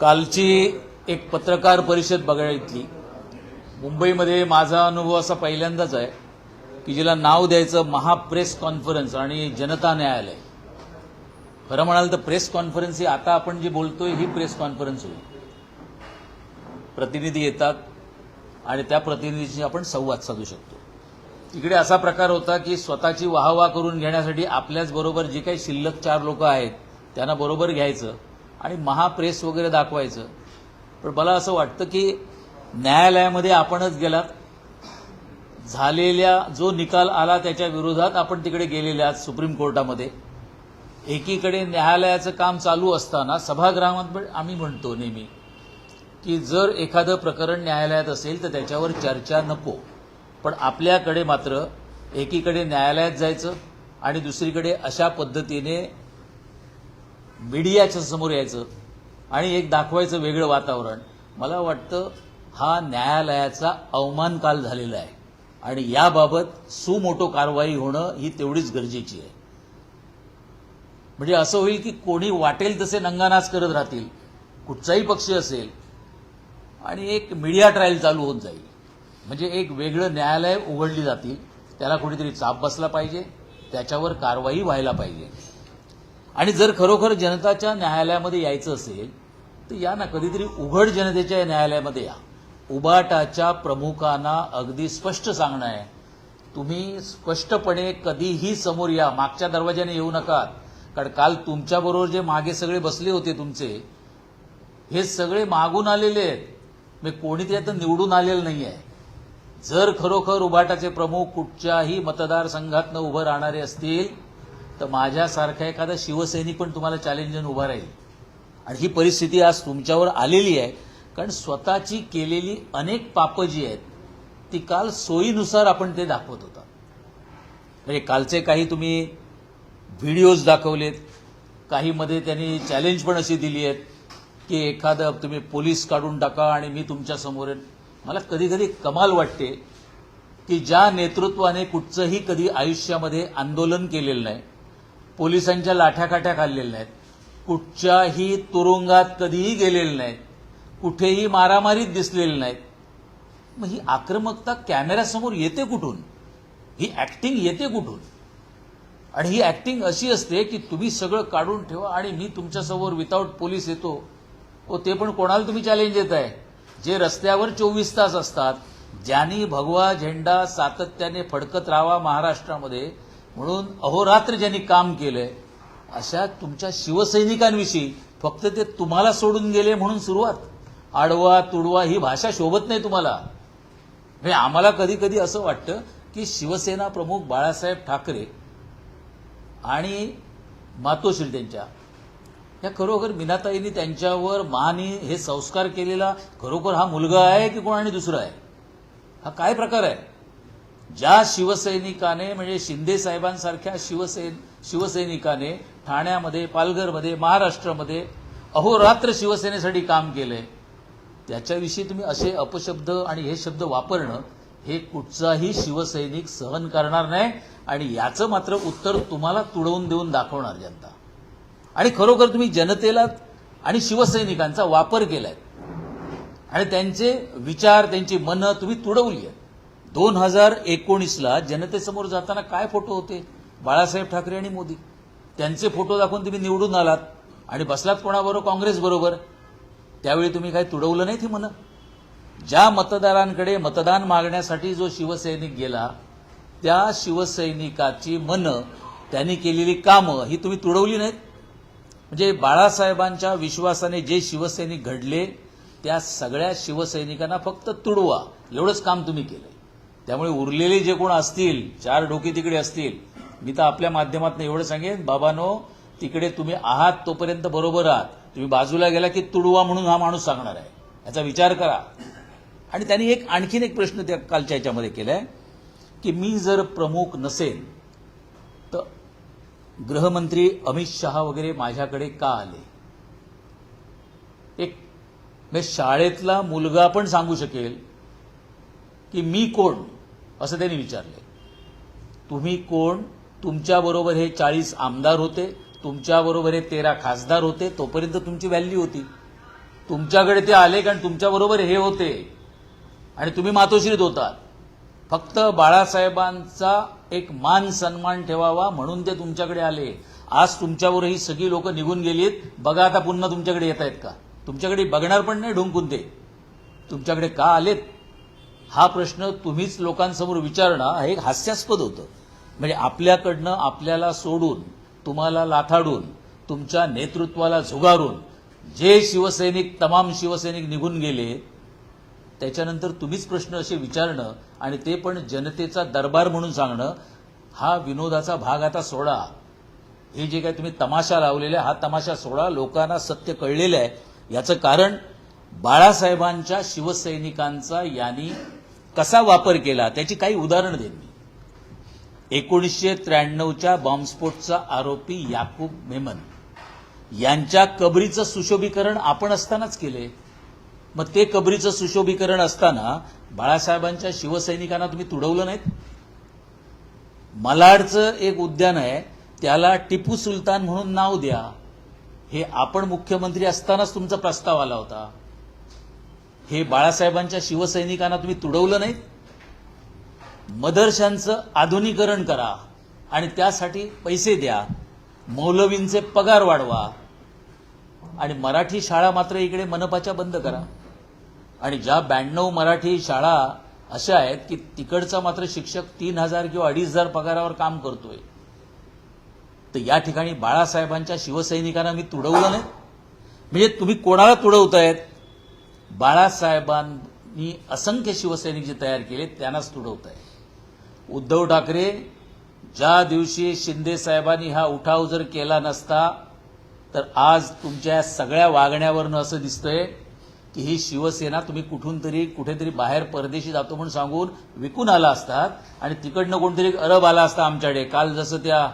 कालची एक पत्रकार परिषद बघायची. मुंबईमध्ये माझा अनुभव असा पहिल्यांदाच आहे की जिला नाव द्यायचं महाप्रेस कॉन्फरन्स आणि जनता न्यायालय. खरं म्हणाल तर प्रेस कॉन्फरन्स ही आता आपण जी बोलतोय ही प्रेस कॉन्फरन्स होईल. प्रतिनिधी येतात आणि त्या प्रतिनिधीशी आपण संवाद साधू शकतो. इकडे असा प्रकार होता की स्वतःची वाहवा करून घेण्यासाठी आपल्याच बरोबर जे काही शिल्लक चार लोक आहेत त्यांना बरोबर घ्यायचं आणि महाप्रेस वगैरे दाखवायचं. पण मला असं वाटतं की न्यायालयामध्ये आपणच गेलात. झालेल्या जो निकाल आला त्याच्या विरोधात आपण तिकडे गेलेले आहात सुप्रीम कोर्टामध्ये. एकीकडे न्यायालयाचं काम चालू असताना सभागृहात पण आम्ही म्हणतो नेहमी की जर एखादं प्रकरण न्यायालयात असेल तर त्याच्यावर चर्चा नको. पण आपल्याकडे मात्र एकीकडे न्यायालयात जायचं आणि दुसरीकडे अशा पद्धतीने मीडियाच्या समोर यायचं आणि एक दाखवायचं वेगळं वातावरण मला वाटतं हा न्यायालयाचा अवमान काल झालेला आहे. आणि याबाबत सुमोटो कारवाई होणं ही तेवढीच गरजेची आहे. म्हणजे असं होईल की कोणी वाटेल तसे नंगानाच करत राहतील कुठचाही पक्ष असेल आणि एक मीडिया ट्रायल चालू होत जाईल. म्हणजे एक वेगळं न्यायालय उघडली जातील त्याला कुठेतरी चाप बसला पाहिजे त्याच्यावर कारवाई व्हायला पाहिजे. आणि जर खरोखर जनताच्या न्यायालयामध्ये यायचं असेल तर या ना कधीतरी उघड जनतेच्या न्यायालयामध्ये या. उबाटाच्या प्रमुखांना अगदी स्पष्ट सांगणं आहे. तुम्ही स्पष्टपणे कधीही समोर या. मागच्या दरवाज्याने येऊ नका. कारण काल तुमच्याबरोबर जे मागे सगळे बसले होते तुमचे हे सगळे मागून आलेले आहेत. मी कोणीतरी आता निवडून आलेलं नाही आहे जर खरोखर उबाटाचे प्रमुख कुठच्याही मतदारसंघातनं उभं राहणारे असतील तर माझ्यासारखा एखादा शिवसैनिक पण तुम्हाला चॅलेंजन उभा राहील. आणि ही परिस्थिती आज तुमच्यावर आलेली आहे. कारण स्वतःची केलेली अनेक पापं जी आहेत ती काल सोयीनुसार आपण ते दाखवत होता. म्हणजे कालचे काही तुम्ही व्हिडिओज दाखवलेत. काहीमध्ये त्यांनी चॅलेंज पण अशी दिली आहेत की एखादं तुम्ही पोलीस काढून टाका आणि मी तुमच्यासमोर येईन. मला कधी कधी कमाल वाटते की ज्या नेतृत्वाने कुठचंही कधी आयुष्यामध्ये आंदोलन केलेलं नाही पोलिसांच्या लाठ्याकाठ्या खाल्लेल्या नाहीत. कुठच्याही तुरुंगात कधीही गेलेले नाहीत. कुठेही मारामारीत दिसलेले नाहीत. मग ही आक्रमकता कॅमेऱ्यासमोर येते कुठून? ही ॲक्टिंग येते कुठून? आणि ही ॲक्टिंग अशी असते की तुम्ही सगळं काढून ठेवा आणि मी तुमच्यासमोर विदाऊट पोलीस येतो. हो ते पण कोणाला तुम्ही चॅलेंज देत आहे? जे रस्त्यावर चोवीस तास असतात ज्यांनी भगवा झेंडा सातत्याने फडकत राहावा महाराष्ट्रामध्ये म्हणून अहोरात्र ज्यांनी काम केलंय अशा तुमच्या शिवसैनिकांविषयी फक्त ते तुम्हाला सोडून गेले म्हणून सुरुवात. आडवा तुडवा ही भाषा शोभत नाही तुम्हाला. म्हणजे आम्हाला कधी कधी असं वाटतं की शिवसेना प्रमुख बाळासाहेब ठाकरे आणि मातोश्री त्यांच्या या खरोखर मीनाताईंनी त्यांच्यावर मानी हे संस्कार केलेला खरोखर हा मुलगा आहे की कोणाने आणि दुसरा आहे? हा काय प्रकार आहे? ज्या शिवसैनिकाने म्हणजे शिंदे साहेबांसारख्या शिवसेन शिवसैनिकाने ठाण्यामध्ये पालघरमध्ये महाराष्ट्रामध्ये अहोरात्र शिवसेनेसाठी काम केलंय त्याच्याविषयी तुम्ही असे अपशब्द आणि हे शब्द वापरणं हे कुठचाही शिवसैनिक सहन करणार नाही आणि याचं मात्र उत्तर तुम्हाला तुडवून देऊन दाखवणार जनता. आणि खरोखर तुम्ही जनतेला आणि शिवसैनिकांचा वापर केलाय. आणि त्यांचे विचार त्यांची मनं तुम्ही तुडवली आहेत. दोन हजार एकोणीसला जनतेसमोर जाताना काय फोटो होते? बाळासाहेब ठाकरे आणि मोदी. त्यांचे फोटो दाखवून तुम्ही निवडून आलात आणि बसलात कोणाबरोबर? काँग्रेस बरोबर. त्यावेळी तुम्ही काही तुडवलं नाही ती म्हणा ज्या मतदारांकडे मतदान मागण्यासाठी जो शिवसैनिक गेला त्या शिवसैनिकाची मनं त्यांनी केलेली कामं ही तुम्ही तुडवली नाहीत? म्हणजे बाळासाहेबांच्या विश्वासाने जे शिवसैनिक घडले त्या सगळ्या शिवसैनिकांना फक्त तुडवा. एवढंच काम तुम्ही केलं त्यामुळे उरलेले जे कोण असतील चार डोके तिकडे असतील मी तर आपल्या माध्यमातून एवढं सांगेन बाबानो तिकडे तुम्ही आहात तोपर्यंत बरोबर आहात. तुम्ही बाजूला गेला की तुडवा म्हणून हा माणूस सांगणार आहे. याचा विचार करा. आणि त्यांनी एक आणखीन एक प्रश्न त्या कालच्या याच्यामध्ये केलाय की मी जर प्रमुख नसेन तर गृहमंत्री अमित शहा वगैरे माझ्याकडे का आले? एक म्हणजे शाळेतला मुलगा पण सांगू शकेल की मी कोण? असं त्यांनी विचारले. तुम्ही कोण? तुमच्याबरोबर हे चाळीस आमदार होते. तुमच्याबरोबर हे तेरा खासदार होते. तोपर्यंत तुमची व्हॅल्यू होती. तुमच्याकडे ते आले कारण तुमच्याबरोबर हे होते. आणि तुम्ही मातोश्रीत होतात. फक्त बाळासाहेबांचा एक मान सन्मान ठेवावा म्हणून ते तुमच्याकडे आले. आज तुमच्याबरोबर ही सगळी लोक निघून गेलीत. बघा आता पुन्हा तुमच्याकडे येत आहेत का? तुमच्याकडे बघणार पण नाही ढुंकून ते. तुमच्याकडे का आलेत? हा प्रश्न तुम्हीच लोकांसमोर विचारणं हे एक हास्यास्पद होतं. म्हणजे आपल्याकडनं आपल्याला सोडून तुम्हाला लाथाडून तुमच्या नेतृत्वाला झुगारून जे शिवसैनिक तमाम शिवसैनिक निघून गेले त्याच्यानंतर तुम्हीच प्रश्न असे विचारणं आणि ते पण जनतेचा दरबार म्हणून सांगणं हा विनोदाचा भाग आता सोडा. हे जे काय तुम्ही तमाशा लावलेला हा तमाशा सोडा लोकांना सत्य कळलेलं आहे. याचं कारण बाळासाहेबांच्या शिवसैनिकांचा यांनी कसा वापर केला त्याची काही उदाहरणं देईन मी. एकोणीसशे त्र्याण्णवच्या बॉम्बस्फोटचा आरोपी याकूब मेमन यांच्या कबरीचं सुशोभीकरण आपण असतानाच केले. मग ते कबरीचं सुशोभीकरण असताना बाळासाहेबांच्या शिवसैनिकांना तुम्ही तुडवलं नाहीत? मलाडचं एक उद्यान आहे त्याला टिपू सुलतान म्हणून नाव द्या. हे आपण मुख्यमंत्री असतानाच तुमचा प्रस्ताव आला होता. हे बाळासाहेबांच्या शिवसैनिकांना तुम्ही तुडवलं नाहीत. मदरशांचं आधुनिकरण करा आणि त्यासाठी पैसे द्या. मौलवींचे पगार वाढवा. आणि मराठी शाळा मात्र इकडे मनपाच्या बंद करा. आणि ज्या ब्याण्णव मराठी शाळा अशा आहेत की तिकडचा मात्र शिक्षक तीन हजार किंवा अडीच हजार पगारावर काम करतोय. तर या ठिकाणी बाळासाहेबांच्या शिवसैनिकांना मी तुडवलं नाही. म्हणजे तुम्ही कोणाला तुडवतायत? बाळासाहेबांनी असंख्य शिवसैनिक जे तयार केले त्यांनाच तुडवत आहे उद्धव ठाकरे ज्या दिवशी शिंदे साहेबांनी हा उठाव जर केला नसता तर आज तुमच्या सगळ्या वागण्यावरनं असं दिसतंय की ही शिवसेना तुम्ही कुठून तरी कुठेतरी बाहेर परदेशी जातो म्हणून सांगून विकून आला असतात आणि तिकडनं कोणतरी अरब आला असता आमच्याकडे. काल जसं त्या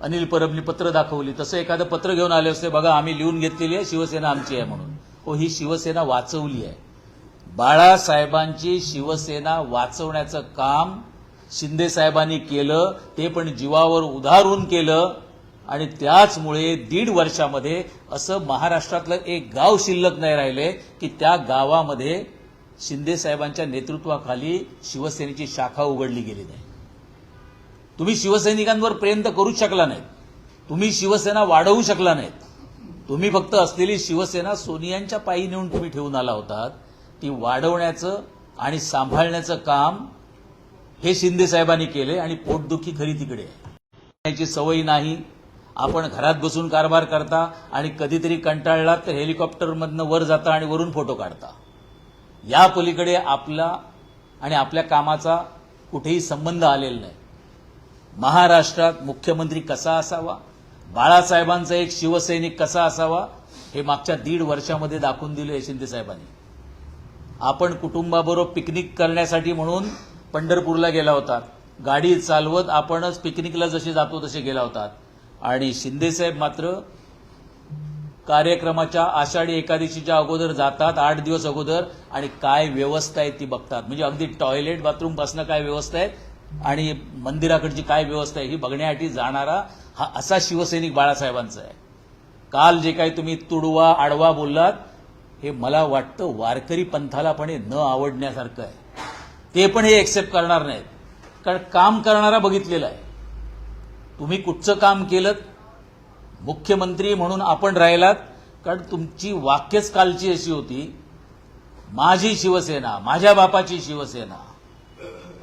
अनिल परबनी पत्र दाखवली तसं एखादं पत्र घेऊन आले असते बघा आम्ही लिहून घेतलेली आहे शिवसेना आमची आहे म्हणून. हो ही शिवसेना वाचवली आहे. बाळासाहेबांची शिवसेना वाचवण्याचं काम शिंदे साहेबांनी केलं ते पण जीवावर उधारून केलं आणि त्याचमुळे दीड वर्षामध्ये असं महाराष्ट्रातलं एक गाव शिल्लक नाही राहिले की त्या गावामध्ये शिंदे साहेबांच्या नेतृत्वाखाली शिवसेनेची शाखा उघडली गेली नाही. तुम्ही शिवसैनिकांवर प्रेम तर करूच शकला नाहीत. तुम्ही शिवसेना वाढवू शकला नाहीत. तुम्ही फक्त असलेली शिवसेना सोनियांच्या पायी नेऊन तुम्ही ठेवून आला होतात ती वाढवण्याचं आणि सांभाळण्याचं काम हे शिंदे साहेबांनी केले आणि पोटदुखी खरी तिकडे आहे. सवय नाही. आपण घरात बसून कारभार करता आणि कधीतरी कंटाळलात तर हेलिकॉप्टरमधनं वर जाता आणि वरून फोटो काढता. या पलीकडे आपला आणि आपल्या कामाचा कुठेही संबंध आलेला नाही. महाराष्ट्रात मुख्यमंत्री कसा असावा? बाळासाहेबांचा एक शिवसैनिक कसा असावा हे मागच्या दीड वर्षामध्ये दाखवून दिले शिंदे साहेबांनी. आपण कुटुंबाबरोबर पिकनिक करण्यासाठी म्हणून पंढरपूरला गेला होता. गाडी चालवत आपणच पिकनिकला जसे जातो तसे गेला होतात आणि शिंदेसाहेब मात्र कार्यक्रमाच्या आषाढी एकादशीच्या अगोदर जातात आठ दिवस अगोदर आणि काय व्यवस्था आहे ती बघतात. म्हणजे अगदी टॉयलेट बाथरूमपासनं काय व्यवस्था आहे आणि मंदिराकडची काय व्यवस्था आहे ही बघण्यासाठी जाणारा हा असा शिवसैनिक बाळासाहेबांचा आहे. काल जे काही तुम्ही तुडवा आडवा बोललात हे मला वाटतं वारकरी पंथाला पण हे न आवडण्यासारखं आहे. ते पण हे एक्सेप्ट करणार नाहीत. कारण काम करणारा बघितलेला आहे. तुम्ही कुठचं काम केलं मुख्यमंत्री म्हणून आपण राहिलात. कारण तुमची वाक्यच कालची अशी होती माझी शिवसेना माझ्या बापाची शिवसेना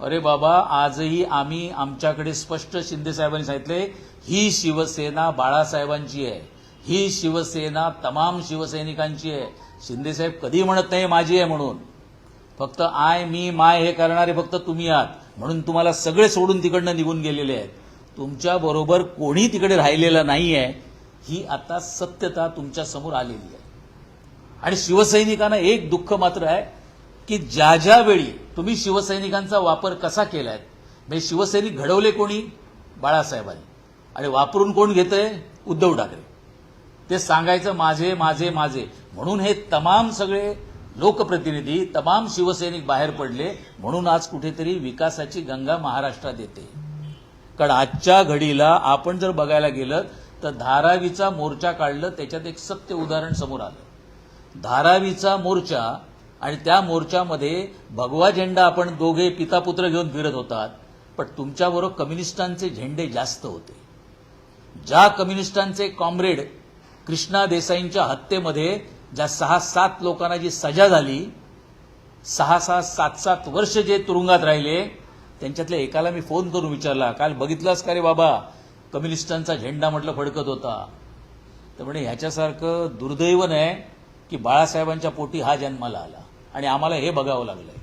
अरे बाबा आजही आम्ही आमच्याकडे स्पष्ट शिंदे साहेबांनी सांगितले ही शिवसेना बाळासाहेबांची आहे. ही शिवसेना तमाम शिवसैनिकांची आहे. शिंदे साहेब कधी म्हणत नाही माझी आहे म्हणून. फक्त आय मी माय हे करणारे फक्त तुम्ही आहात. म्हणून तुम्हाला सगळे सोडून तिकडनं निघून गेलेले आहेत. तुमच्या बरोबर कोणी तिकडे राहिलेलं नाही आहे ही आता सत्यता तुमच्यासमोर आलेली आहे. आणि शिवसैनिकांना एक दुःख मात्र आहे की ज्या ज्या वेळी तुम्ही शिवसैनिकांचा वापर कसा केलाय म्हणजे शिवसैनिक घडवले कोणी? बाळासाहेबांनी. आणि वापरून कोण घेतंय? उद्धव ठाकरे. ते सांगायचं माझे माझे माझे. म्हणून हे तमाम सगळे लोकप्रतिनिधी तमाम शिवसैनिक बाहेर पडले म्हणून आज कुठेतरी विकासाची गंगा महाराष्ट्रात येते. कारण आजच्या घडीला आपण जर बघायला गेलं तर धारावीचा मोर्चा काढलं त्याच्यात एक सत्य उदाहरण समोर आलं. धारावीचा मोर्चा आणि त्या मोर्चामध्ये भगवा झेंडा आपण दोघे पितापुत्र घेऊन फिरत होतात. पण तुमच्याबरोबर कम्युनिस्टांचे झेंडे जास्त होते. ज्या कम्युनिस्टांचे कॉम्रेड कृष्णा देसाईंच्या हत्येमध्ये ज्या सहा सात लोकांना जी सजा झाली सहा सहा सात सात वर्ष जे तुरुंगात राहिले त्यांच्यातल्या एकाला मी फोन करून विचारला काल बघितलास का रे बाबा? कम्युनिस्टांचा झेंडा म्हटलं फडकत होता. तर म्हणे ह्याच्यासारखं दुर्दैव नाही की बाळासाहेबांच्या पोटी हा जन्माला आला. आणि आम्हाला हे बघावं लागलंय.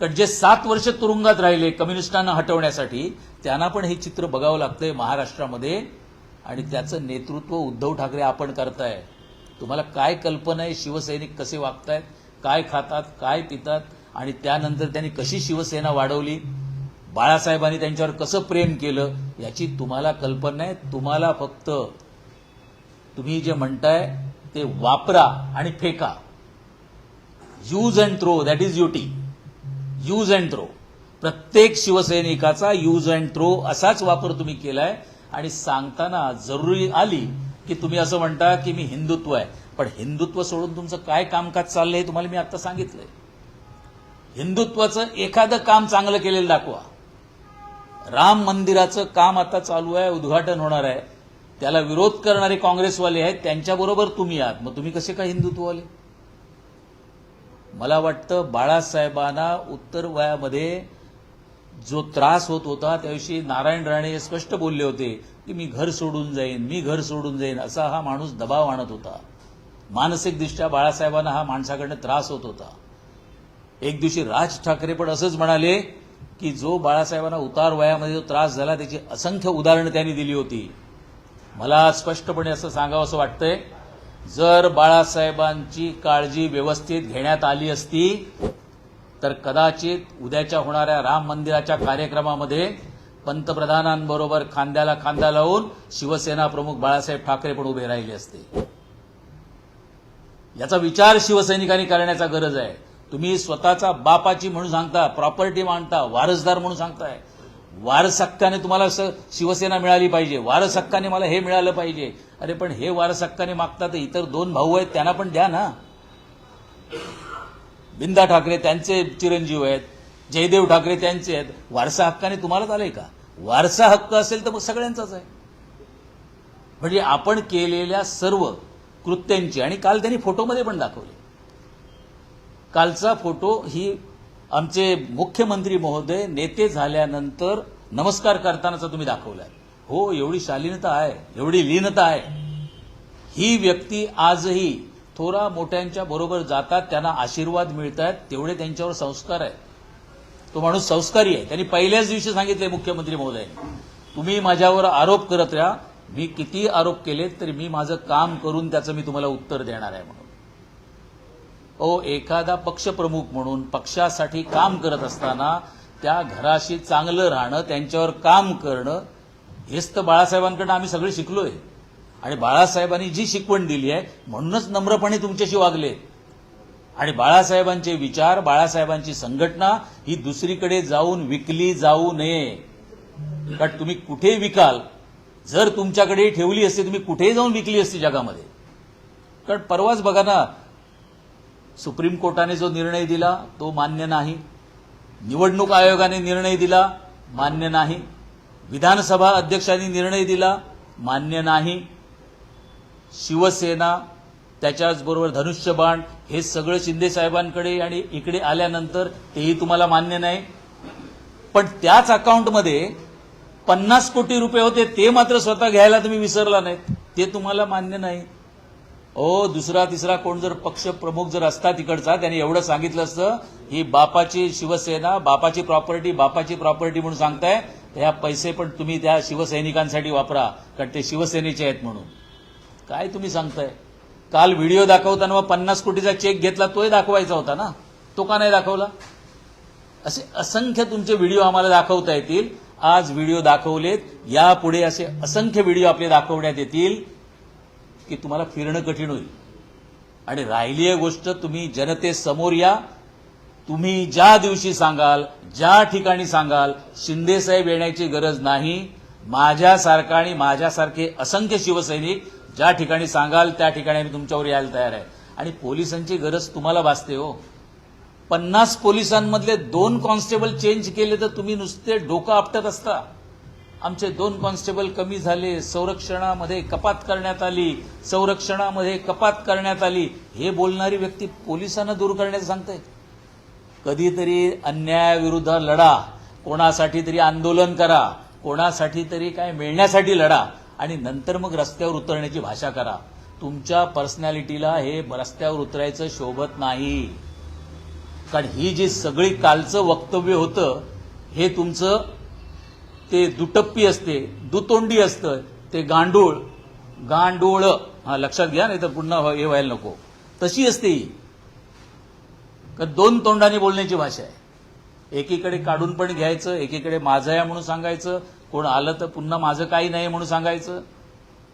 कारण जे सात वर्ष तुरुंगात राहिले कम्युनिस्टांना हटवण्यासाठी त्यांना पण हे चित्र बघावं लागतंय महाराष्ट्रामध्ये. आणि त्याचं नेतृत्व उद्धव ठाकरे आपण करताय. तुम्हाला काय कल्पना आहे? शिवसैनिक कसे वागतायत? काय खातात? काय पितात? आणि त्यानंतर त्यांनी कशी शिवसेना वाढवली? बाळासाहेबांनी त्यांच्यावर कसं प्रेम केलं? याची तुम्हाला कल्पना आहे. तुम्हाला फक्त तुम्ही जे म्हणताय ते वापरा आणि फेका. Use and throw that is UT use and throw प्रत्येक शिवसैनिकाचा यूज अँड थ्रो असाच वापर तुम्ही केलाय. आणि सांगताना जरुरी आली की तुम्ही असं म्हणता की मी हिंदुत्व आहे. पण हिंदुत्व सोडून तुमचं काय कामकाज चाललंय हे तुम्हाला मी आता सांगितलंय. हिंदुत्वाचं एखादं काम चांगलं केलेलं दाखवा. राम मंदिराचं काम आता चालू आहे उद्घाटन होणार आहे. त्याला विरोध करणारे काँग्रेसवाले आहेत त्यांच्याबरोबर तुम्ही आहात. मग तुम्ही कसे काय हिंदुत्ववाले? मला वाटतं बाळासाहेबांना उत्तर वयामध्ये जो त्रास होत होता त्याविषयी नारायण राणे हे स्पष्ट बोलले होते की मी घर सोडून जाईन मी घर सोडून जाईन असा हा माणूस दबाव आणत होता. मानसिकदृष्ट्या बाळासाहेबांना हा माणसाकडनं त्रास होत होता. एक दिवशी राज ठाकरे पण असंच म्हणाले की जो बाळासाहेबांना उतार वयामध्ये जो त्रास झाला त्याची असंख्य उदाहरणं त्यांनी दिली होती. मला स्पष्टपणे असं सांगावं असं वाटतंय. जर बाळासाहेबांची काळजी व्यवस्थित घेण्यात आली असती तर कदाचित उद्याच्या होणाऱ्या राम मंदिराच्या कार्यक्रमामध्ये पंतप्रधानांबरोबर खांद्याला खांदा लावून शिवसेना प्रमुख बाळासाहेब ठाकरे पण उभे राहिले असते. याचा विचार शिवसैनिकांनी करण्याचा गरज आहे. तुम्ही स्वतःचा बापाची म्हणून सांगता प्रॉपर्टी मांडता वारसदार म्हणून सांगताय. वारसक्काने तुम्हाला असं शिवसेना मिळाली पाहिजे. वारसक्काने मला हे मिळालं पाहिजे. अरे पण हे वारसक्काने मागतात मागता तर इतर दोन भाऊ आहेत त्यांना पण द्या ना. बिंदा ठाकरे त्यांचे चिरंजीव आहेत जयदेव ठाकरे त्यांचे आहेत. वारसा हक्काने तुम्हालाच आलंय का? वारसा हक्क असेल तर मग सगळ्यांचाच आहे. म्हणजे आपण केलेल्या सर्व कृत्यांची आणि काल त्यांनी फोटोमध्ये पण दाखवले. कालचा फोटो ही आमचे मुख्यमंत्री महोदय नेते झाल्यानंतर नमस्कार करतानाचा तुम्ही दाखवलाय. हो एवढी शालीनता आहे एवढी लीनता आहे. ही व्यक्ती आजही थोरा मोठ्यांच्या बरोबर जातात त्यांना आशीर्वाद मिळतात तेवढे त्यांच्यावर संस्कार आहे तो माणूस संस्कारी आहे. त्यांनी पहिल्याच दिवशी सांगितले मुख्यमंत्री महोदयांनी तुम्ही माझ्यावर आरोप करत राहा. मी किती आरोप केलेत तरी मी माझं काम करून त्याचं मी तुम्हाला उत्तर देणार आहे म्हणून. ओ एखादा पक्षप्रमुख म्हणून पक्षासाठी काम करत असताना त्या घराशी चांगलं राहणं त्यांच्यावर काम करणं हेच तर बाळासाहेबांकडनं आम्ही सगळे शिकलोय. आणि बाळासाहेबांनी जी शिकवण दिली आहे म्हणूनच नम्रपणे तुमच्याशी वागले. आणि बाळासाहेबांचे विचार बाळासाहेबांची संघटना ही दुसरीकडे जाऊन विकली जाऊ नये. कारण तुम्ही कुठे विकाल? जर तुमच्याकडे ठेवली असती तुम्ही कुठेही जाऊन विकली असती जगामध्ये. कारण परवाच बघा ना सुप्रीम कोर्टाने जो निर्णय दिला तो मान्य नाही. निवडणूक आयोगाने निर्णय दिला मान्य नाही. विधानसभा अध्यक्षांनी निर्णय दिला मान्य नाही. शिवसेना त्याच्याचबरोबर धनुष्यबाण हे सगळं शिंदेसाहेबांकडे आणि इकडे आल्यानंतर तेही तुम्हाला मान्य नाही. पण त्याच अकाउंटमध्ये पन्नास कोटी रुपये होते ते मात्र स्वतः घ्यायला तुम्ही विसरला नाहीत. ते तुम्हाला मान्य नाही. ओ दुसरा तिसरा कोण जर पक्ष प्रमुख जर असता तिकडचा त्याने एवढं सांगितलं असतं ही बापाची शिवसेना बापाची प्रॉपर्टी बापाची प्रॉपर्टी म्हणून सांगताय ह्या पैसे पण तुम्ही त्या शिवसैनिकांसाठी वापरा कारण ते शिवसेनेचे आहेत म्हणून. काय तुम्ही सांगताय? काल व्हिडिओ दाखवताना मग पन्नास कोटीचा चेक घेतला तोही दाखवायचा होता ना? तो का नाही दाखवला? असे असंख्य तुमचे व्हिडिओ आम्हाला दाखवता येतील. आज व्हिडिओ दाखवलेत. यापुढे असे असंख्य व्हिडिओ आपले दाखवण्यात येतील. की तुम्हाला फिरणं कठीण होईल. आणि राहिली आहे गोष्ट तुम्ही जनतेसमोर या. तुम्ही ज्या दिवशी सांगाल ज्या ठिकाणी सांगाल शिंदेसाहेब येण्याची गरज नाही. माझ्यासारखा आणि माझ्यासारखे असंख्य शिवसैनिक ज्या ठिकाणी सांगाल त्या ठिकाणी आम्ही तुमच्यावर यायला तयार आहे. आणि पोलिसांची गरज तुम्हाला भासते हो. पन्नास पोलिसांमधले दोन कॉन्स्टेबल चेंज केले तर तुम्ही नुसते डोकं आपटत असता. आमचे दोन कॉन्स्टेबल कमी झाले संरक्षणामध्ये कपात करण्यात आली संरक्षणामध्ये कपात करण्यात आली. हे बोलणारी व्यक्ती पोलिसांना दूर करण्याचं सांगते कधीतरी अन्यायाविरुद्ध लढा कोणासाठी तरी आंदोलन करा कोणासाठी तरी काय मिळण्यासाठी लढा आणि नंतर मग रस्त्यावर उतरण्याची भाषा करा. तुमच्या पर्सनॅलिटीला हे रस्त्यावर उतरायचं शोभत नाही. कारण ही जी सगळी कालचं वक्तव्य होतं हे तुमचं ते दुटप्पी असते दुतोंडी असतं ते गांडूळ गांडूळ. हा लक्षात घ्या नाही तर पुन्हा हे व्हायला नको. तशी असते ही. का दोन तोंडाने बोलण्याची भाषा आहे. एकीकडे काढून पण घ्यायचं एकीकडे माझं आहे म्हणून सांगायचं कोण आलं तर पुन्हा माझं काही नाही म्हणून सांगायचं.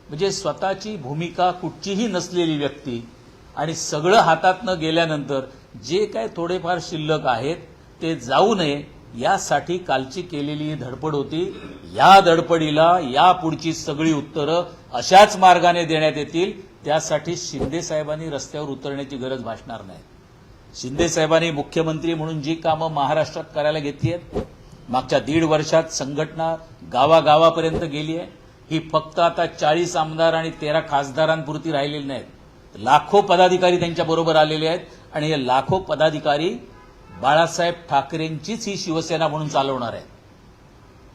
म्हणजे स्वतःची भूमिका कुठचीही नसलेली व्यक्ती आणि सगळं हातातनं गेल्यानंतर जे काय थोडेफार शिल्लक आहेत ते जाऊ नये यासाठी कालची केलेली ही धडपड होती. या धडपडीला या पुढची सगळी उत्तरं अशाच मार्गाने देण्यात येतील. त्यासाठी शिंदे साहेबांनी रस्त्यावर उतरण्याची गरज भासणार नाही. शिंदे साहेबांनी मुख्यमंत्री म्हणून जी कामं महाराष्ट्रात करायला घेतली आहेत मागच्या दीड वर्षात संघटना गावागावापर्यंत गेली आहे. ही फक्त आता चाळीस आमदार आणि तेरा खासदारांपुरती राहिलेली नाहीत. लाखो पदाधिकारी त्यांच्याबरोबर आलेले आहेत आणि हे लाखो पदाधिकारी बाळासाहेब ठाकरेंचीच ही शिवसेना म्हणून चालवणार आहे.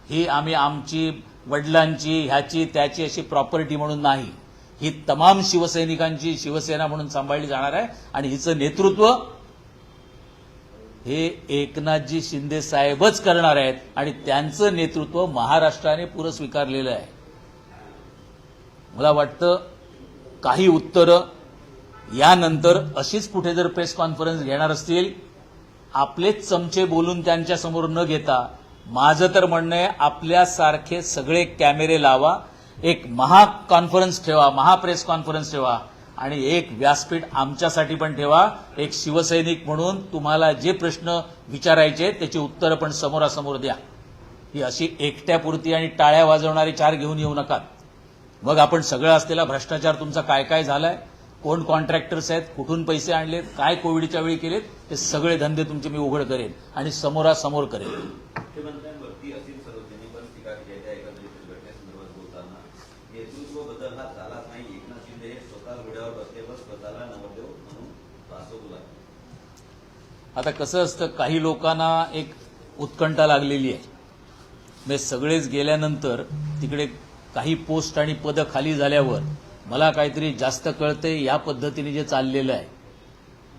ही आम्ही आमची वडिलांची ह्याची त्याची अशी प्रॉपर्टी म्हणून नाही. ही तमाम शिवसैनिकांची शिवसेना म्हणून सांभाळली जाणार आहे आणि हिचं नेतृत्व हे एकनाथजी शिंदे साहेबच करणार आहेत आणि त्यांचं नेतृत्व महाराष्ट्राने पुरं स्वीकारलेलं आहे. मला वाटतं काही उत्तरं यानंतर अशीच कुठे जर प्रेस कॉन्फरन्स घेणार असतील आपलेच चमचे बोलून त्यांच्यासमोर न घेता माझं तर म्हणणं आहे आपल्यासारखे सगळे कॅमेरे लावा एक महा कॉन्फरन्स ठेवा महा प्रेस कॉन्फरन्स ठेवा आणि एक व्यासपीठ आमच्यासाठी पण ठेवा एक शिवसैनिक म्हणून तुम्हाला जे प्रश्न विचारायचे त्याची उत्तरं पण समोरासमोर द्या. ही अशी एकट्यापुरती आणि टाळ्या वाजवणारी चार घेऊन येऊ नका. मग आपण सगळं असलेला भ्रष्टाचार तुमचा काय काय झालाय? कोण कॉन्ट्रॅक्टर्स आहेत कुठून पैसे आणलेत काय कोविडच्या वेळी केलेत हे सगळे धंदे तुमचे मी उघड करेन आणि समोरासमोर करेन. आता कसं असतं काही लोकांना एक उत्कंठा लागलेली आहे. म्हणजे सगळेच गेल्यानंतर तिकडे काही पोस्ट आणि पदं खाली झाल्यावर मला काहीतरी जास्त कळतंय या पद्धतीने जे चाललेलं आहे.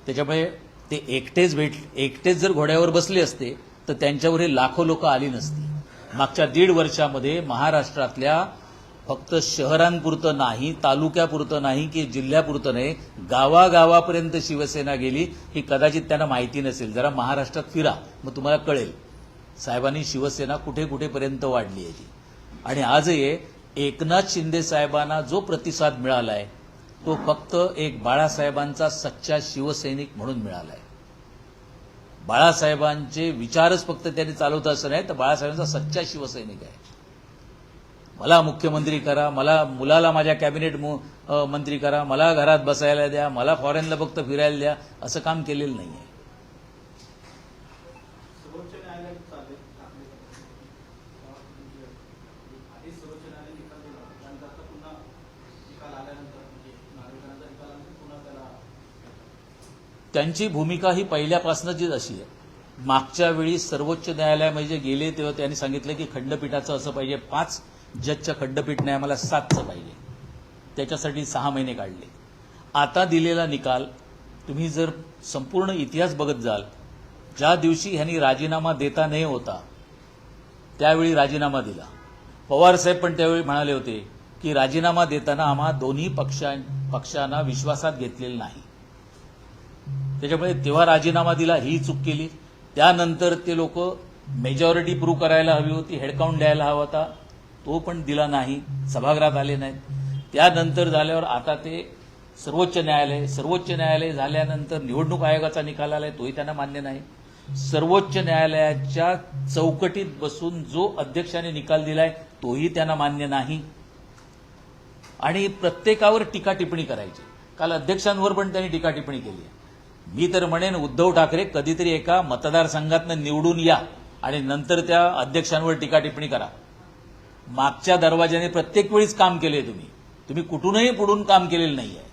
त्याच्यामुळे ते एकटेच भेट एकटेच जर घोड्यावर बसले असते तर त्यांच्यावर हे लाखो लोक आली नसती. मागच्या दीड वर्षामध्ये महाराष्ट्रातल्या फक्त शहरांपुरतं नाही तालुक्यापुरतं नाही की जिल्ह्यापुरतं नाही गावागावापर्यंत शिवसेना गेली ही कदाचित त्यांना माहिती नसेल. जरा महाराष्ट्रात फिरा मग तुम्हाला कळेल. साहेबांनी शिवसेना कुठे कुठेपर्यंत वाढली आहे ती. आणि आजही एकनाथ शिंदे साहेबांना जो प्रतिसाद मिळालाय तो फक्त एक बाळासाहेबांचा सच्चा शिवसैनिक म्हणून मिळालाय. बाळासाहेबांचे विचारच फक्त त्यांनी चालवत असं नाही तर बाळासाहेबांचा सच्चा शिवसैनिक आहे. मला मुख्यमंत्री करा मला मुलाला माझ्या कॅबिनेट मु- मंत्री करा मला घरात बसायला द्या मला फॉरेनला फक्त फिरायला द्या असं काम केलेलं नाही आहे सर्वोच्च न्यायालयात चालले टाकले आधी सर्वोच्च न्यायालयाने निकाल दिला होता. त्यानंतर आता पुन्हा निकाल आल्यानंतर म्हणजे नागरिकांचा निकाल आल्यानंतर पुन्हा त्याला त्यांची भूमिका ही पहिल्यापासूनचीच अशी आहे. मागच्या वेळी सर्वोच्च न्यायालयामध्ये जे गेले तेव्हा त्यांनी सांगितलं की खंडपीठाचं असं पाहिजे. पाच जजच्या खंडपीठ नाही आम्हाला सातचं पाहिजे. त्याच्यासाठी सहा महिने काढले. आता दिलेला निकाल तुम्ही जर संपूर्ण इतिहास बघत जाल ज्या दिवशी ह्यांनी राजीनामा देता नये होता त्यावेळी राजीनामा दिला. पवारसाहेब पण त्यावेळी म्हणाले होते की राजीनामा देताना आम्हा दोन्ही पक्षां पक्षांना विश्वासात घेतलेलं नाही. त्याच्यामुळे तेव्हा राजीनामा दिला ही चूक केली. त्यानंतर ते लोक मेजॉरिटी प्रूव्ह करायला हवी होती हेडकाउंट द्यायला हवा होता. तो पण दिला नाही सभागृहात आले नाहीत. त्यानंतर झाल्यावर आता ते सर्वोच्च न्यायालय सर्वोच्च न्यायालय झाल्यानंतर निवडणूक आयोगाचा निकाल आलाय तोही त्यांना मान्य नाही. सर्वोच्च न्यायालयाच्या चौकटीत बसून जो अध्यक्षाने निकाल दिलाय तोही त्यांना मान्य नाही. आणि प्रत्येकावर टीका टिप्पणी करायची. काल अध्यक्षांवर पण त्यांनी टीका टिप्पणी केली आहे. मी तर म्हणेन उद्धव ठाकरे कधीतरी एका मतदारसंघातनं निवडून या आणि नंतर त्या अध्यक्षांवर टीका टिप्पणी करा. मागच्या दरवाजाने प्रत्येक वेळीच काम केले तुम्ही. तुम्ही कुठूनही पुढून काम केलेलं नाही आहे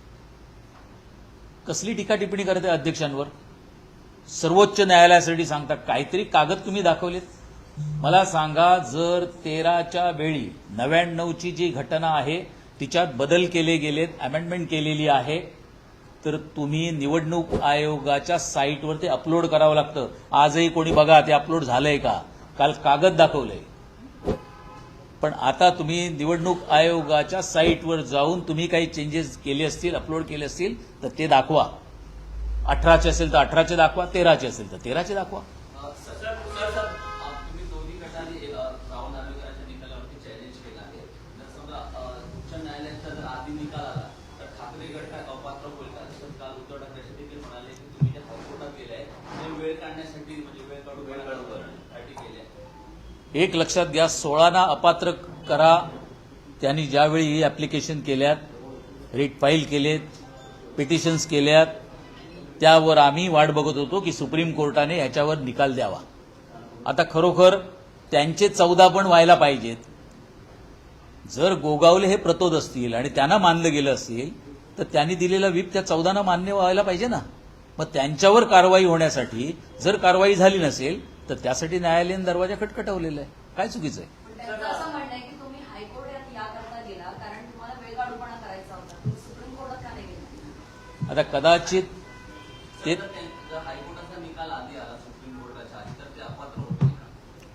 कसली टीका टिप्पणी करते अध्यक्षांवर? सर्वोच्च न्यायालयासाठी सांगता काहीतरी कागद तुम्ही दाखवलेत? मला सांगा जर तेराच्या वेळी नव्याण्णवची जी घटना आहे तिच्यात बदल केले गेलेत अमेंडमेंट केलेली आहे तर तुम्ही निवडणूक आयोगाच्या साईटवर ते अपलोड करावं लागतं. आजही कोणी बघा ते अपलोड झालंय का? काल कागद दाखवलंय पण आता तुम्ही निवडणूक आयोगाच्या साईटवर जाऊन तुम्ही काही चेंजेस केले असतील अपलोड केले असतील तर ते दाखवा. अठराचे असेल तर अठराचे दाखवा तेराचे असेल तर तेराचे दाखवा सर सर सर तुम्ही दोन्ही गटाने अ, राहुल नार्वेकरांच्या निकालावरती चॅलेंज केलं आहे जर समजा अ, उच्च न्यायालयाचा जर आधी निकाल आला तर ठाकरे गट काय अपात्र होईल का जसं काल उद्धव ठाकरे असे देखील म्हणाले की तुम्ही जे हायकोर्टात गेलाय ते वेळ काढण्यासाठी म्हणजे वेळ काढून वेळ काढून साठी केले एक लक्षात घ्या सोळाना अपात्र करा. त्यांनी ज्यावेळी ही ॲप्लिकेशन केल्यात रिट फाईल केलेत पिटिशन्स केल्यात त्यावर आम्ही वाट बघत होतो की सुप्रीम कोर्टाने ह्याच्यावर निकाल द्यावा. आता खरोखर त्यांचे चौदा पण व्हायला पाहिजेत. जर गोगावले हे प्रतोद असतील आणि त्यांना मानलं गेलं असेल तर त्यांनी दिलेला व्हीप त्या चौदाना मान्य व्हायला पाहिजे ना? मग त्यांच्यावर कारवाई होण्यासाठी जर कारवाई झाली नसेल तर त्यासाठी न्यायालयीन दरवाजा खटखटवलेला आहे. काय चुकीचं आहे? पण त्यांचं असं म्हणणं आहे की तुम्ही हायकोर्टात याकरता गेला कारण तुम्हाला वेळकाढूपणा करायचा होता. तुम्ही सुप्रीम कोर्टात का नाही गेला? आता कदाचित ते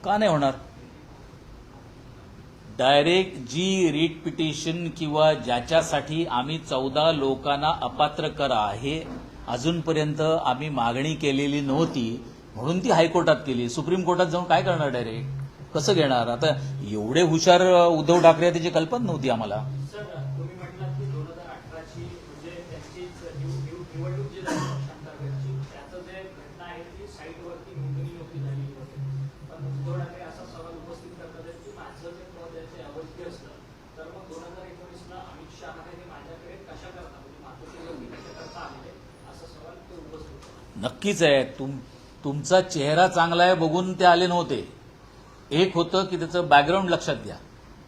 का? नाही होणार? डायरेक्ट जी रीट पिटिशन किंवा ज्याच्यासाठी आम्ही चौदा लोकांना अपात्र करा हे अजूनपर्यंत आम्ही मागणी केलेली नव्हती म्हणून ती हायकोर्टात केली. सुप्रीम कोर्टात जाऊन काय करणार डायरेक्ट कसं घेणार? आता एवढे हुशार उद्धव ठाकरे त्याची कल्पना नव्हती आम्हाला. म्हणजे हे म्हणजे नक्कीच आहे. तुम तुमचा चेहरा चांगला आहे बघून ते आले नव्हते. एक होतं की त्याचं बॅकग्राऊंड लक्षात घ्या.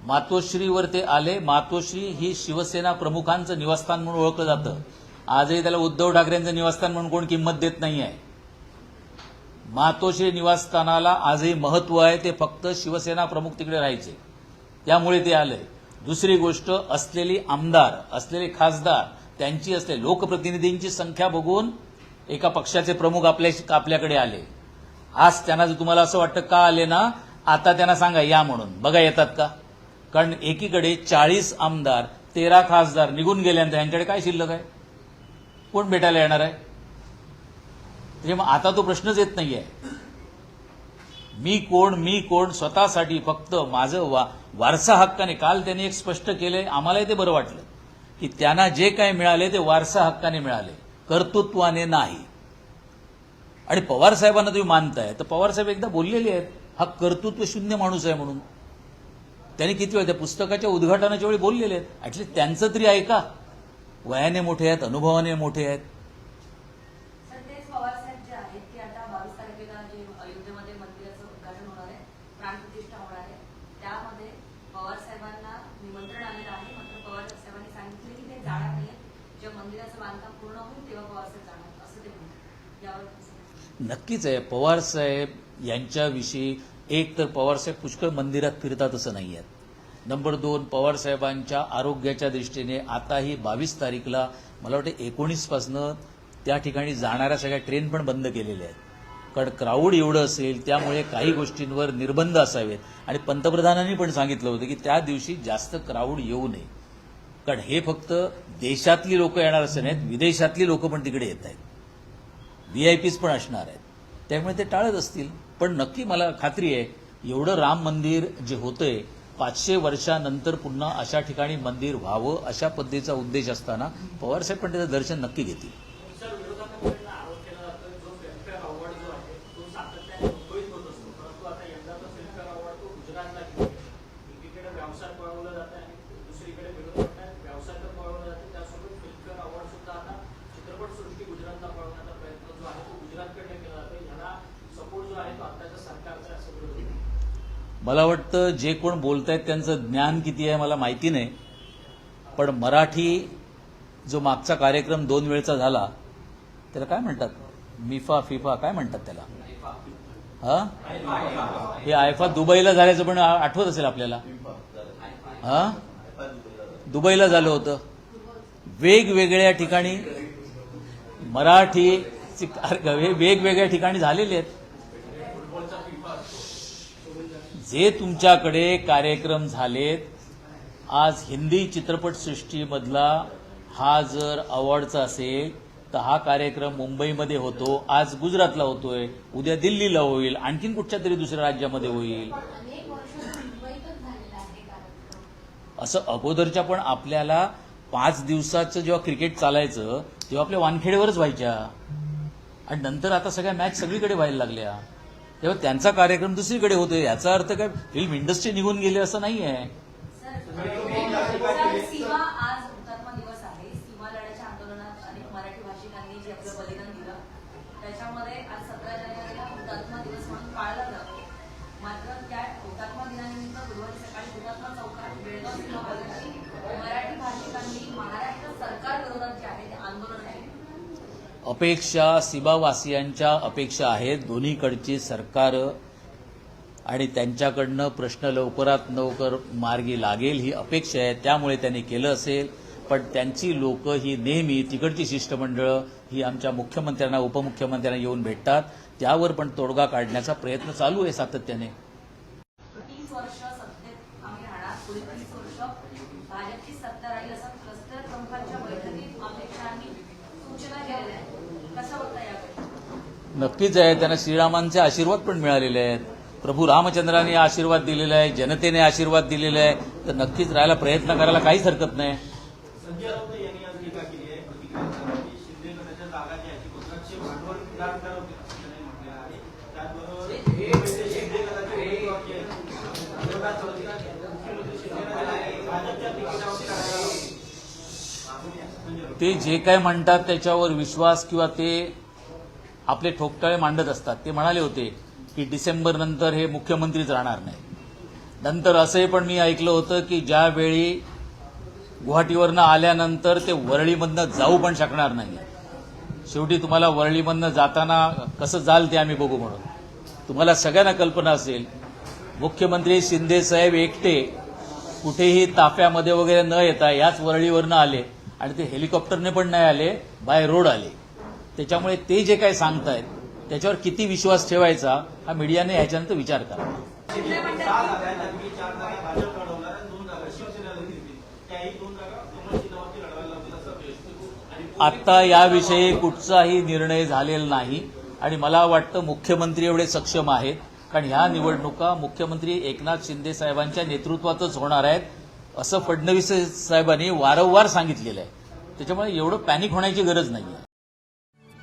मातोश्रीवर ते आले. मातोश्री ही शिवसेना प्रमुखांचं निवासस्थान म्हणून ओळखलं जातं. आजही त्याला उद्धव ठाकरेंचं निवासस्थान म्हणून कोण किंमत देत नाही आहे मातोश्री निवासस्थानाला आजही महत्त्व आहे. ते फक्त शिवसेना प्रमुख तिकडे राहायचे. त्यामुळे ते आले. दुसरी गोष्ट असलेली आमदार असलेले खासदार त्यांची असले लोकप्रतिनिधींची संख्या बघून एका पक्षाचे प्रमुख आपल्या आपल्याकडे आले. आज त्यांना जर तुम्हाला असं वाटतं का आले ना आता त्यांना सांगा या म्हणून. बघा येतात का? कारण एकीकडे चाळीस आमदार तेरा खासदार निघून गेल्यानंतर यांच्याकडे काय शिल्लक आहे? कोण भेटायला येणार आहे? म्हणजे मग आता तो प्रश्नच येत नाहीये. मी कोण मी कोण स्वतःसाठी फक्त माझं वा वारसा हक्काने काल त्यांनी एक स्पष्ट केलंय. आम्हालाही ते बरं वाटलं. की त्यांना जे काय मिळाले ते वारसा हक्काने मिळाले. कर्तृत्वाने नाही. आणि पवार साहेबांना तुम्ही मानताय तर पवार साहेब एकदा बोललेले आहेत हा कर्तृत्व शून्य माणूस आहे म्हणून. त्यांनी किती वेळ त्या पुस्तकाच्या उद्घाटनाच्या वेळी बोललेले आहेत ॲटलीस्ट त्यांचं तरी ऐका. वयाने मोठे आहेत अनुभवाने मोठे आहेत सर तेच पवार साहेब जे आहेत की आता बावीस तारखेला जे अयोध्येमध्ये मंदिराचं उद्घाटन होणार आहे प्राणप्रतिष्ठा होणार आहे त्यामध्ये पवार साहेबांना निमंत्रण आलेलं आहे मात्र पवार साहेबांनी सांगितले की ते जाणार नाहीये जेव्हा मंदिराचं बांधकाम पूर्ण होईल तेव्हा पवार साहेब जाणार असं ते म्हणतात यावर कसं म्हणतात? नक्कीच आहे. पवार साहेब यांच्याविषयी एक तर पवारसाहेब पुष्कळ मंदिरात फिरतात असं नाही आहेत नंबर दोन पवार साहेबांच्या आरोग्याच्या दृष्टीने आताही बावीस तारीखला मला वाटतं एकोणीसपासनं त्या ठिकाणी जाणाऱ्या सगळ्या ट्रेन पण बंद केलेल्या आहेत. कारण क्राऊड एवढं असेल त्यामुळे काही गोष्टींवर निर्बंध असावेत. आणि पंतप्रधानांनी पण सांगितलं होतं की त्या दिवशी जास्त क्राऊड येऊ नये. कारण हे फक्त देशातली लोक येणार असं नाहीत विदेशातली लोक पण तिकडे येत आहेत व्ही आय पीज पण असणार आहेत. त्यामुळे ते टाळत असतील. पण नक्की मला खात्री आहे एवढं राम मंदिर जे होतंय पाचशे वर्षानंतर पुन्हा अशा ठिकाणी मंदिर व्हावं अशा पद्धतीचा उद्देश असताना पवारसाहेब पण त्याचं दर्शन नक्की घेतील सर विरोधकांकडनं आरोप केला जातो जो फिल्मफेअर अवॉर्ड जो आहे तो सातत्याने मुंबईत होत असतो परंतु आता यंदाचा फिल्मफेअर अवॉर्ड तो गुजरातला घेतला एकीकडे व्यवसाय पळवला जात आहे आणि दुसरीकडे विरोध म्हणतात व्यवसाय तर पळवला जाते त्यासोबत फिल्मफेअर अवॉर्ड सुद्धा आता चित्रपटसृष्टी गुजरातला पळवण्याचा प्रयत्न जो आहे तो गुजरातकडे केला जातो ह्याला सपोर्ट जो आहे तो आताच्या सरकारचा आहे असं विरोध होतं. मला वाटतं जे कोण बोलत आहेत त्यांचं ज्ञान किती आहे मला माहिती नाही. पण मराठी जो मागचा कार्यक्रम दोन वेळचा झाला त्याला काय म्हणतात? मिफा फिफा काय म्हणतात त्याला? हा? हे आयफा दुबईला झाल्याचं पण आठवत असेल आपल्याला. हा? दुबईला झालं होतं. वेगवेगळ्या ठिकाणी मराठी वेगवेगळ्या ठिकाणी झालेले आहेत. जे तुमच्याकडे कार्यक्रम झालेत आज हिंदी चित्रपटसृष्टीमधला हा जर अवॉर्डचा असेल तर हा कार्यक्रम मुंबईमध्ये होतो आज गुजरातला होतोय उद्या दिल्लीला होईल आणखीन कुठच्या तरी दुसऱ्या राज्यामध्ये होईल. असं अगोदरच्या पण आपल्याला पाच दिवसाचं जेव्हा क्रिकेट चालायचं तेव्हा आपल्या वानखेडेवरच व्हायच्या. आणि नंतर आता सगळ्या मॅच सगळीकडे व्हायला लागल्या. तेव्हा त्यांचा कार्यक्रम दुसरीकडे होतोय. याचा अर्थ काय? फिल्म इंडस्ट्री निघून गेली असं नाही आहे अपेक्षा सीमावासियांच्या अपेक्षा आहेत. दोन्हीकडची सरकार आणि त्यांच्याकडनं प्रश्न लवकरात लवकर मार्गी लागेल ही अपेक्षा आहे. त्यामुळे त्यांनी केलं असेल. पण त्यांची लोक ही नेहमी तिकडची शिष्टमंडळं ही आमच्या मुख्यमंत्र्यांना उपमुख्यमंत्र्यांना येऊन भेटतात. त्यावर पण तोडगा काढण्याचा प्रयत्न चालू आहे सातत्याने. तीस वर्ष सत्तेत आम्ही राहणार. पुढे तीस वर्ष भाजपची सत्ता राहील असं क्लस्टर प्रमुखांच्या बैठकीत अमित शहानी सूचना केलेल्या आहेत कसं बघता याकडे नक्कीच आहे. त्यांना श्रीरामांचे आशीर्वाद पण मिळालेले आहेत. प्रभू रामचंद्राने आशीर्वाद दिलेला आहे. जनतेने आशीर्वाद दिलेला आहे. तर नक्कीच राहायला प्रयत्न करायला काहीच हरकत नाही. हे म्हणजे. ते जे काय म्हणतात त्याच्यावर विश्वास किंवा ते आपले ठोकटाळे मांडत असतात. ते म्हणाले होते की डिसेंबर नंतर हे मुख्यमंत्रीच राहणार नाही. नंतर असंही पण मी ऐकलं होतं की ज्यावेळी गुवाहाटीवरनं आल्यानंतर ते वरळीमधनं जाऊ पण शकणार नाही. शेवटी तुम्हाला वरळीमधनं जाताना कसं जाल ते आम्ही बघू म्हणून. तुम्हाला सगळ्यांना कल्पना असेल मुख्यमंत्री शिंदे साहेब एकटे कुठेही ताफ्यामध्ये वगैरे न येता याच वरळीवरनं आले आणि ते हेलिकॉप्टरने पण नाही आले बाय रोड आले. त्याच्यामुळे ते जे काय सांगतायत त्याच्यावर किती विश्वास ठेवायचा हा मीडियाने ह्याच्यानंतर विचार करा. आत्ता याविषयी कुठचाही निर्णय झालेला नाही आणि मला वाटतं मुख्यमंत्री एवढे सक्षम आहेत कारण ह्या निवडणुका मुख्यमंत्री एकनाथ शिंदे साहेबांच्या नेतृत्वातच होणार आहेत असं फडणवीस साहेबांनी वारंवार सांगितलेलं आहे. त्याच्यामुळे एवढं पॅनिक होण्याची गरज नाही आहे